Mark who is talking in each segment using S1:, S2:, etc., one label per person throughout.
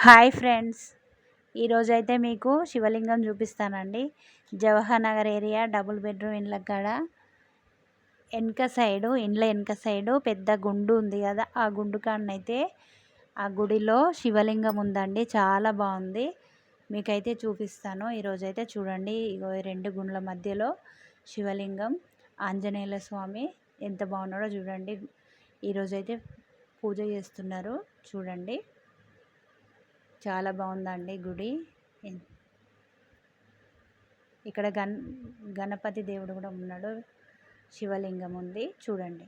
S1: Hi friends. ఈరోజైతే మీకు శివలింగం చూపిస్తానండి. Jawahar Nagar area double bedroom ఇండ్ల కాడ. వెనక సైడు ఇండ్ల వెనక సైడు పెద్ద గుండు ఉంది కదా ఆ గుండు కాడనైతే ఆ గుడిలో శివలింగం ఉందండి. చాలా బాగుంది. మీకైతే చూపిస్తాను. ఈరోజైతే చూడండి ఇగో రెండు గుండ్ల మధ్యలో శివలింగం. ఆంజనేయుల స్వామి ఎంత బాగున్నాడో చూడండి. ఈరోజైతే పూజ చేస్తున్నారు. చూడండి. చాలా బాగుందండి గుడి. ఇక్కడ గన్ గణపతి దేవుడు కూడా ఉన్నాడు. శివలింగం ఉంది. చూడండి.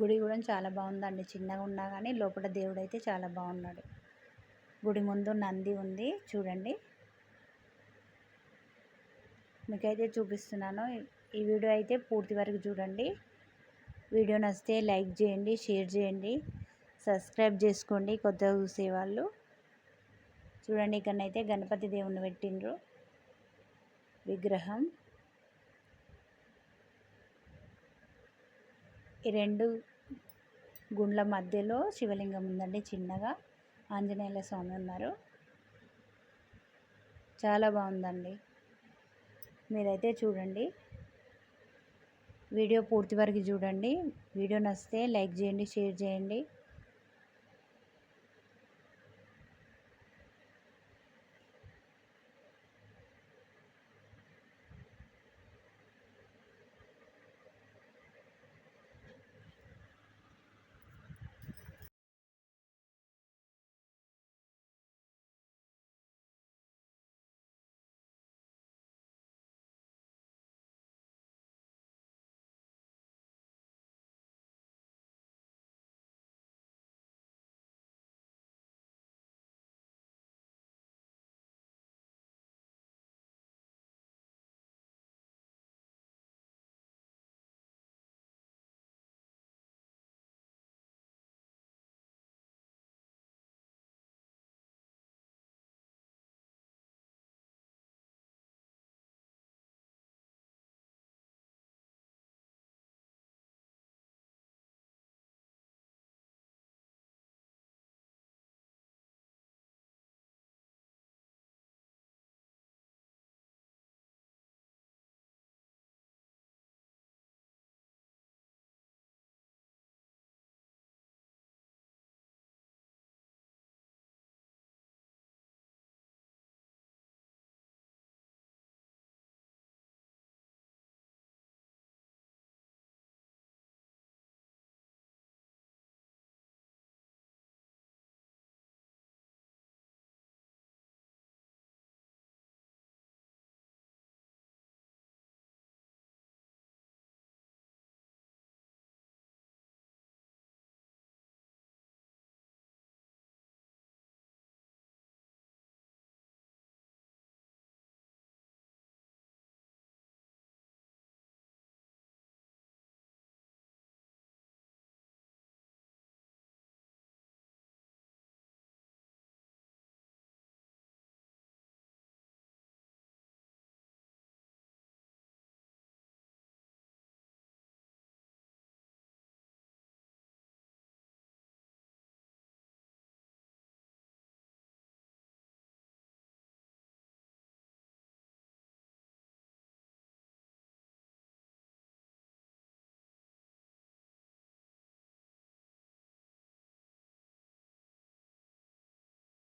S1: గుడి కూడా చాలా బాగుందండి. చిన్నగా ఉన్నా కానీ లోపల దేవుడు అయితే చాలా బాగున్నాడు. గుడి ముందు నంది ఉంది. చూడండి. మీకైతే చూపిస్తున్నాను. ఈ వీడియో అయితే పూర్తి వరకు చూడండి. వీడియో నచ్చితే లైక్ చేయండి షేర్ చేయండి. సబ్స్క్రైబ్ చేసుకోండి కొత్తగా చూసేవాళ్ళు. చూడండి ఇక్కడనైతే గణపతి దేవుని పెట్టిండ్రు. విగ్రహం. ఈ రెండు గుండ్ల మధ్యలో శివలింగం ఉందండి చిన్నగా. ఆంజనేయుల స్వామి ఉన్నారు. చాలా బాగుందండి. మీరైతే చూడండి. వీడియో పూర్తి వరకు చూడండి. వీడియో నచ్చితే లైక్ చేయండి షేర్ చేయండి.